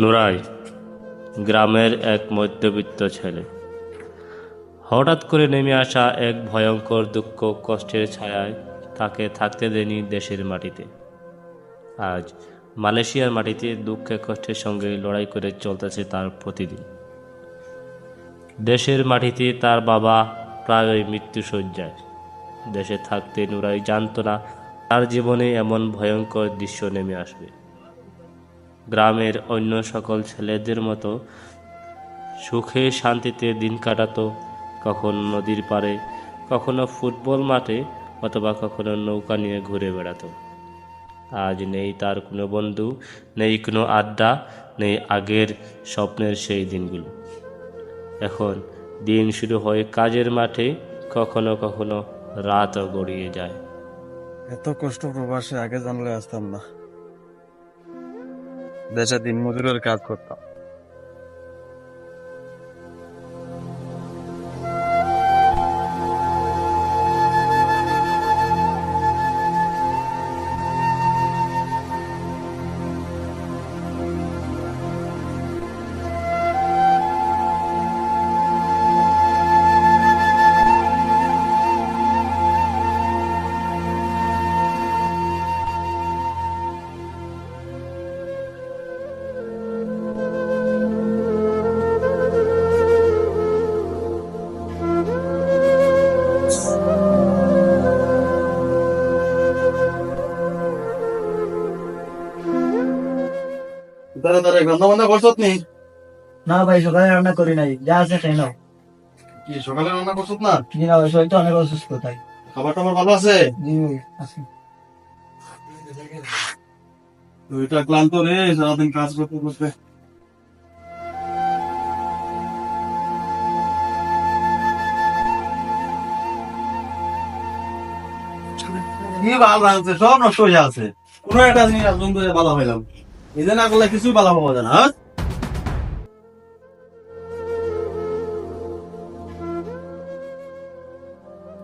নুরাই গ্রামের এক মধ্যবিত্ত ছেলে। হঠাৎ করে নেমে আসা এক ভয়ঙ্কর দুঃখ কষ্টের ছায়ায় তাকে থাকতে দেয়নি দেশের মাটিতে। আজ মালয়েশিয়ার মাটিতে দুঃখে কষ্টের সঙ্গে লড়াই করে চলতেছে তার প্রতিদিন। দেশের মাটিতে তার বাবা প্রায় মৃত্যুসজ্জায় দেশে থাকতে নুরাই জানতো না, তার জীবনে এমন ভয়ঙ্কর দৃশ্য নেমে আসবে। গ্রামের অন্য সকল ছেলেদের মতো সুখে শান্তিতে দিন কাটাতো, কখনো নদীর পাড়ে, কখনো ফুটবল মাঠে, অথবা কখনো নৌকা নিয়ে ঘুরে বেড়াতো। আজ নেই তার কোনো বন্ধু, নেই কোনো আড্ডা, নেই আগের স্বপ্নের সেই দিনগুলো। এখন দিন শুরু হয় কাজের মাঠে, কখনো কখনো রাতও গড়িয়ে যায়। এত কষ্ট প্রবাসে আগে জানলে আসতাম না। দেশে দিন মজুরের কাজ করতাম। গন্ধ বন্ধ করছত নি না ভাই সকালে রান্না করি নাই যা আছে খাই নাও কি সকালে রান্না করছত না জি না ভাই শরীরটা অনেক অসুস্থ তাই খাবার টাবার ভালো আছে জি ভাই আছে ক্লান্ত রে সারাদিন কাজ করতে করতে কি ভালো লাগছে সব নষ্ট হয়ে আছে কোনো একটা জিনিস ভালো হইলাম যে না করলে কিছুই ভালো পাওয়া যায় না হ্যাঁ?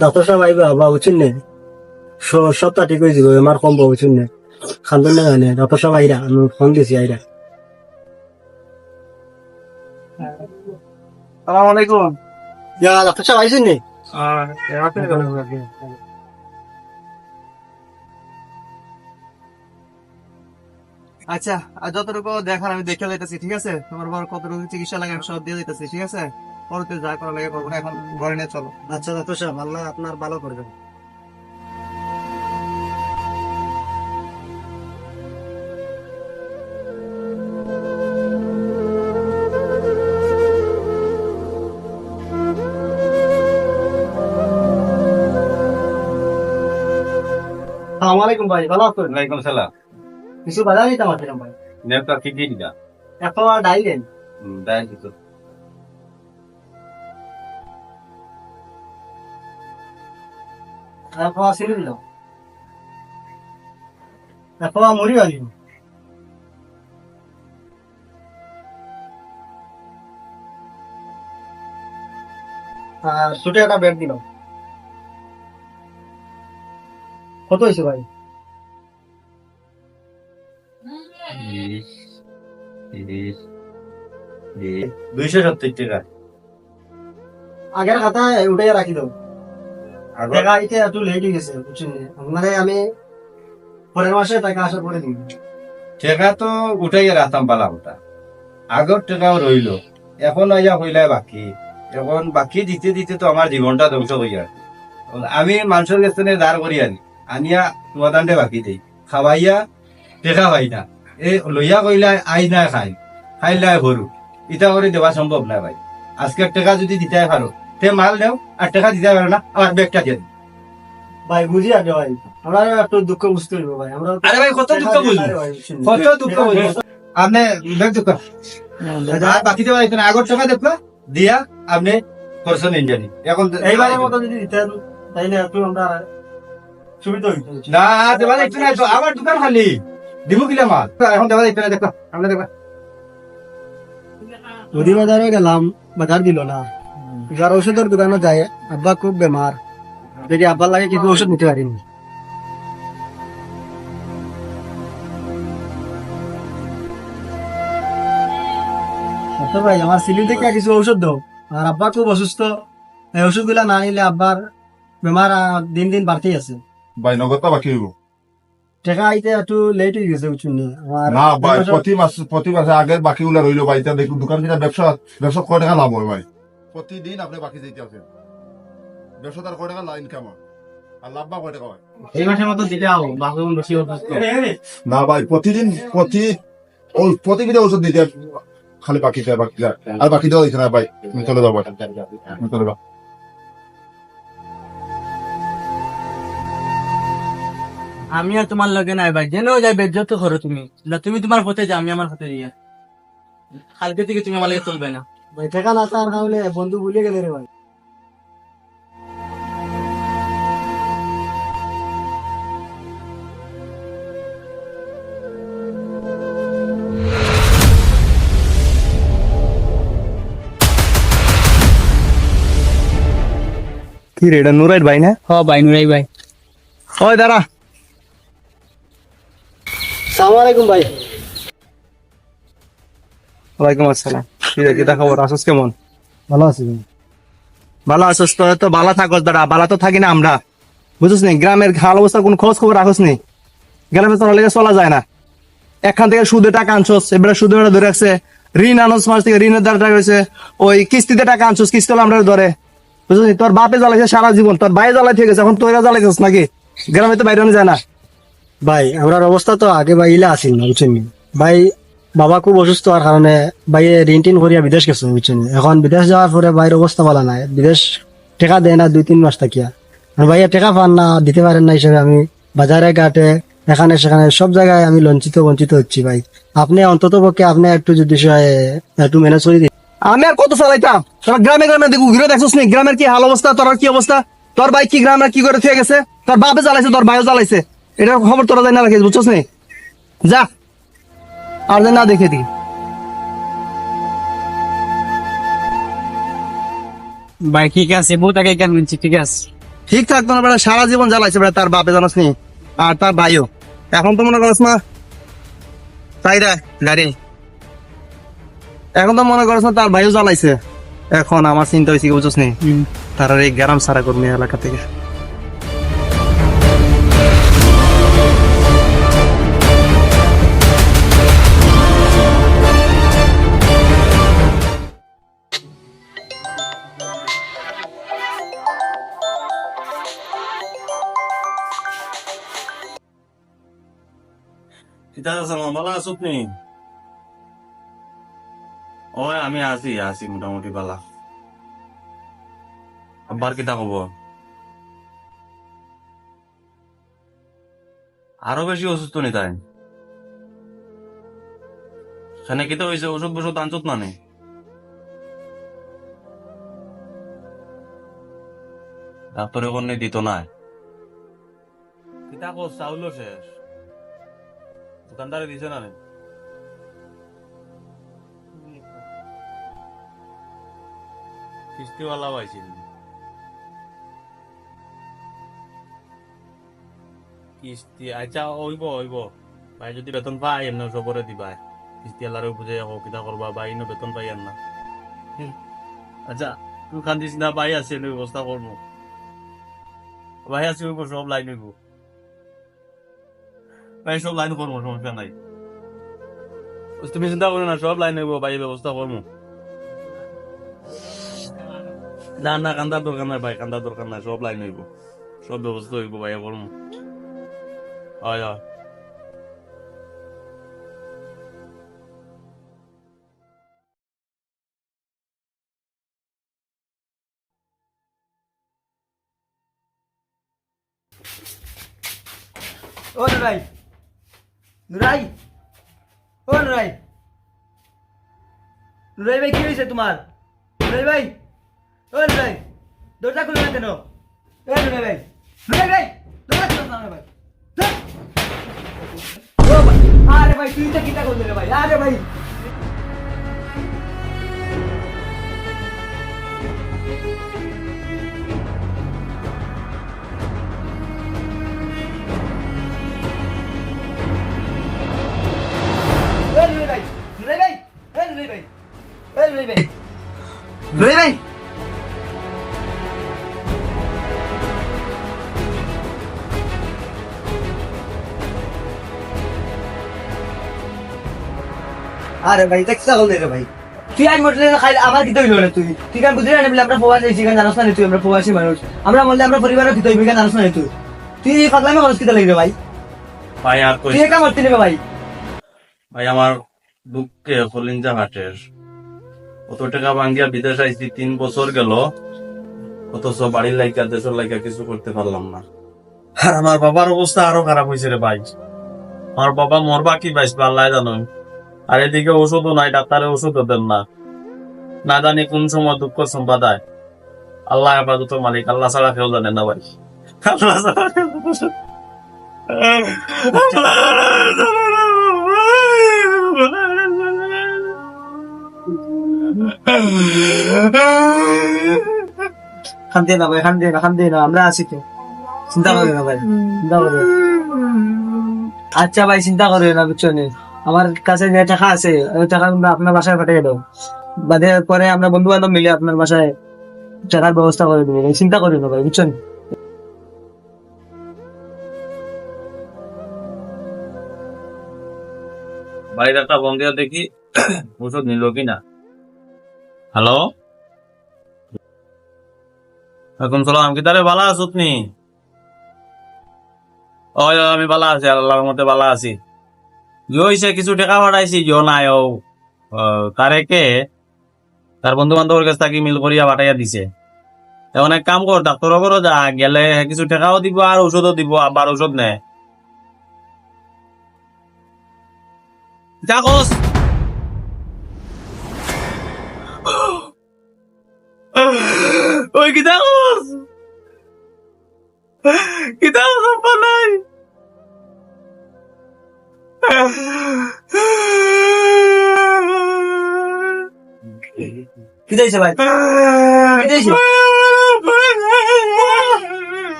ডাক্তার সাহেব আইবা বা উচিত নে। সপ্তাহ ঠিক হয়ে যাব আমার কম পাবো উচিত নে। খান্দন না জানে ডাক্তার সাহেব আইরা আমি ফোন দিছি আইরা। সালাম আলাইকুম। ইয়া ডাক্তার সাহেব আইছেন নে? আচ্ছা আর যতটুকু দেখার আমি দেখে যাইতেছি ঠিক আছে? তোমার বড় কতটুকু চিকিৎসা লাগে আমি সব দিয়ে যাইতেছি ঠিক আছে? পরতে যা করা লাগে করব না, এখন ঘরে নিয়ে চলো। আচ্ছা ডাক্তার সাহেব আল্লাহ আপনার ভালো করবেন আসসালামু আলাইকুম ভাই ভালো আছেন? ওয়ালাইকুম সালাম। কিছু বাধা দিতাম আসলাম ভাই নেতা কি দিলা এখন আর ডাইলেন দাই দিত। এখন ছেড়ে দিল এখন মরি গেল আর ছুটে একটা ব্যাগ দিল কত হয়েছে ভাই? দুইশো সত্তর টাকা। আগের খাতায় উঠে রাখি দাও। টাকা এটা একটু লেট হয়ে গেছে বুঝছেন আপনারে আমি পরের মাসে টাকা আসার পরে দিন টাকা তো উঠাই রাখতাম পালা ওটা আগর টাকাও রইল এখন আইয়া হইলে বাকি। এখন বাকি দিতে দিতে তো আমার জীবনটা ধ্বংস হয়ে যায় আমি মানুষের কাছে দাঁড় করি আনি আনিয়া তোমাদান্ডে বাকি দেই। খাওয়াইয়া টেকা পাই না এ লইয়া কইলা আই না খাই। খাইলাই ভরু ইটা করে দেওয়া সম্ভব না ভাই। আজকের টাকা যদি দিতে পারো তে মাল দেও আর টাকা দিতে পারো না আমার ব্যাগটা দিয়ে। ভাই বুঝি আগে ভাই আমরা একটু দুঃখ বুঝতে হইব ভাই আমরা আরে ভাই কত দুঃখ বুঝব? কত দুঃখ বুঝব? আপনি ব্যাগ দুঃখ আর বাকি দেওয়া এখানে আগর টাকা দেখল দিয়া আপনি করছেন ইন্ডিয়ানি এখন এইবারের মতো যদি দিতেন তাইলে একটু আমরা সুবিধা হইতো। না দেওয়া দেখতে নাই তো আমার দোকান খালি। দিব কিলা মাল? এখন দেওয়া দেখতে নাই দেখো আমরা দেখো নদী বাজারে গেলাম বাজার দিল না। যার ওষুধের দোকানে যায় আব্বা খুব বেমার যদি আব্বার লাগে কিছু ওষুধ নিতে পারিনি ভাই আমার সিলিং থেকে কিছু ঔষধ দাও? আর আব্বা খুব অসুস্থ। এই ওষুধগুলা না নিলে আব্বার বেমার দিন দিন বাড়তেই আছে। ভাই নগদটা বাকি হইব। টাকা আইতে একটু লেট হয়ে গেছে বুঝছেন। না ভাই প্রতি মাস প্রতি মাসে আগের বাকি গুলা রইল ভাই এটা দেখুন দোকান কিনা ব্যবসা ব্যবসা কয় টাকা লাভ হয় ভাই। প্রতিদিন আপনি বাকি দিতে আছেন। ব্যবসা তার কয় টাকা লাইন কেমন আর লাভ বা কয় টাকা হয়? এই মাসের মতো দিতে আও বাকি বেশি না ভাই প্রতিদিন প্রতি ও প্রতিদিন ওষুধ দিতে খালি বাকি দেয় বাকি দেয় আর বাকি দেওয়া দিচ্ছে না ভাই চলে তুমি চলে যাও আমি আর তোমার লগে নাই ভাই। জেনেও যাই বেজ্জত করো তুমি। না তুমি তোমার পথে যা আমি আমার পথে দিয়ে কালকে থেকে তুমি আমার লাগে চলবে না। ভাই ঠেকা না তার কারণে বন্ধু ভুলে গেলে রে ভাই। কি রে এটা নুরাইট ভাই না? হ ভাই নুরাই ভাই। ওই দাঁড়া। সালাম আলাইকুম ভাই। ওয়ালাইকুম আসসালাম। কি রে খবর? আসস কেমন? ভালো আছি ভালো আছিস তো তো ভালো থাকস দাঁড়া ভালো তো থাকি না আমরা। বুঝছিস নি গ্রামের হাল অবস্থা কোন খোঁজ খবর রাখস নি? গ্রামে তো লেগে চলা যায় না। এখান থেকে সুদে টাকা আনছস এবারে সুদে ধরে রাখছে। ঋণ আনস মাস থেকে ঋণের দ্বারা টাকা হয়েছে ওই কিস্তিতে টাকা আনছস কিস্তি হলো আমরা ধরে। বুঝছিস তোর বাপে জ্বালাইছে সারা জীবন তোর ভাই জ্বালাই থেকে গেছে এখন তোরা জ্বালাইছিস নাকি? গ্রামে তো বাইরে যায় না। ভাই আমার অবস্থা তো আগে ভাই ইলা আছিল না, বুঝছেন ভাই, বাবা খুব অসুস্থ হওয়ার কারণে ভাই ঋণ টিন করিয়া বিদেশ গেছে, বুঝছেন এখন বিদেশ যাওয়ার পরে ভাইয়ের অবস্থা ভালো নাই। বিদেশ টাকা দেয় না দুই, তিন মাস থাকিয়া। ভাইয়া টাকা পান না, দিতে পারেন না হিসেবে আমি বাজারে, ঘাটে, এখানে, সেখানে সব জায়গায় আমি লঞ্চিত, বঞ্চিত হচ্ছি ভাই। আপনি অন্তত পক্ষে আপনি একটু যদি একটু ম্যানেজ করে দিন। আমি আর কত চালাইতাম? তোরা গ্রামে গ্রামে দেখু, ঘুরে দেখছিস নি? গ্রামের কি হাল অবস্থা? তোর কি অবস্থা? তোর ভাই কি গ্রামে কি করে থেকে গেছে? তোর বাপে জ্বালাইছে, তোর ভাইও জ্বালাইছে। এটার খবর তোরা যাই না রাখিস বুঝছস নি? যা। আর যেন না দেখে দি। ভাই ঠিক আছে বউ তাকে কেন বলছি ঠিক আছে। ঠিক থাকতো না বেটা সারা জীবন জ্বালাইছে বেটা তার বাপে জানাস নি? আর তার ভাইও। এখন তো মনে করস না তাই রে গাড়ি। এখন তো মনে করস না তার ভাইও জ্বালাইছে। এখন আমার চিন্তা হয়েছে বুঝছস নি? তার এই গ্রাম সারা করবি এলাকা থেকে। কিতা আছে ভালো আছো নি ওই, আমি আছি আছি মোটামুটি বালা। আব্বার কিতা কব আরও বেশি অসুস্থ নি তাই। সেনে কিতা হয়েছে ওষুধ বসুধ আনছত না নি? ডাক্তারে কোনো দিত না কিতা কো চাউলো শেষ। দোকানদারে দিছে না কিস্তিওয়ালা পাইছিল কিস্তি আচ্ছা ওইব ওইব ভাই যদি বেতন পাই এমনি সবরে দিবা। কিস্তি আল্লাহরে বুঝে হোক কিতা করবা ভাই ইনো বেতন পাই আর না আচ্ছা তুই কান্দিস না ভাই আছে ব্যবস্থা করব ভাই আছে সব লাইন হইব ভাই সব লাইন করব সমস্যা নাই তুমি চিন্তা করো না সব লাইন হইব ভাই ব্যবস্থা করব না না কান্দার দরকার নাই ভাই কান্দার দরকার নাই সব লাইন হইব সব ব্যবস্থা হইব ভাই করব হয় হয় ও নুরাই নুরাই, ও নুরাই। নুরাই ভাই, কি হয়েছে তোমার? নুরাই ভাই, ও নুরাই, দরজা খুলে না কেন? ও নুরাই ভাই নুরাই ভাই, দরজা খুলে না ভাই? আরে ভাই, তুই তো কিটা করলি রে ভাই? আরে ভাই আরে ভাই এটা কিসা হল রে ভাই? তুই আজ মরলে খাই আমার কিতে হইল না তুই? তুই কান বুঝলি না বলে আমরা প্রবাসী আছি কান জানাস না তুই আমরা প্রবাসী মানুষ। আমরা মরলে আমরা পরিবারের কিতে হইবি কান জানাস না তুই। তুই এই পাগলামি খরচ কিতে লাগবে ভাই? ভাই আর কই তুই একা মরতে নেবে ভাই। ভাই আমার দুঃখে কলিঞ্জা হাটের অত টাকা ভাঙ্গিয়া বিদেশ আইছি তিন বছর গেল। অথচ বাড়ির লাইকা দেশের লাইকা কিছু করতে পারলাম না। আর আমার বাবার অবস্থা আরও খারাপ হয়েছে রে ভাই। আমার বাবা মরবা কি বাইস আল্লাহ জানো আর এদিকে ওষুধও নাই, ডাক্তারে ওষুধও দেন না। না জানি কোন সময় দুঃখ সম্পাদায়। আল্লাহ আপাতত মালিক, আল্লাহ ছাড়া কেউ জানে না ভাই। আল্লাহ ছাড়া কেউ না। ভাই খান্দি না খান্দি না, আমরা আছি তো। চিন্তা করি না ভাই, চিন্তা করি আচ্ছা ভাই, চিন্তা করি না, বুঝছ? আমার কাছে যে টাকা আছে, ওই টাকা আমরা আপনার বাসায় পাঠিয়ে দাও। বাদে পরে আমরা বন্ধু বান্ধব মিলে আপনার বাসায় টাকার ব্যবস্থা করে দেবো চিন্তা করি না ভাই বুঝছ নি? বাইরে একটা বন্ধুয়া দেখি ওষুধ নিল কিনা? হ্যালো? এখন চলো আমি কি তাহলে ভালো আছো তুমি আমি ভালো আছি, আল্লাহর মতে ভালো আছি। হইছে কিছু টাকা পাঠাইছি ইয়ে নাই ও আহ, তারে বন্ধু বান্ধবের কাছ থেকে মিল করিয়া পাঠাইয়া দিছে। এক কাম কর ডাক্তার করো যা গেলে কিছু টাকাও দিব আর ওষুধও দিব আবার ওষুধ নেয় যাকস ওই কি কি পালাই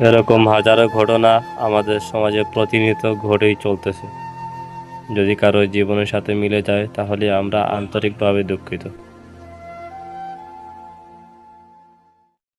এরকম হাজারো ঘটনা আমাদের সমাজে প্রতিনিয়ত ঘটেই চলতেছে। যদি কারও জীবনের সাথে মিলে যায়, তাহলে আমরা আন্তরিকভাবে দুঃখিত।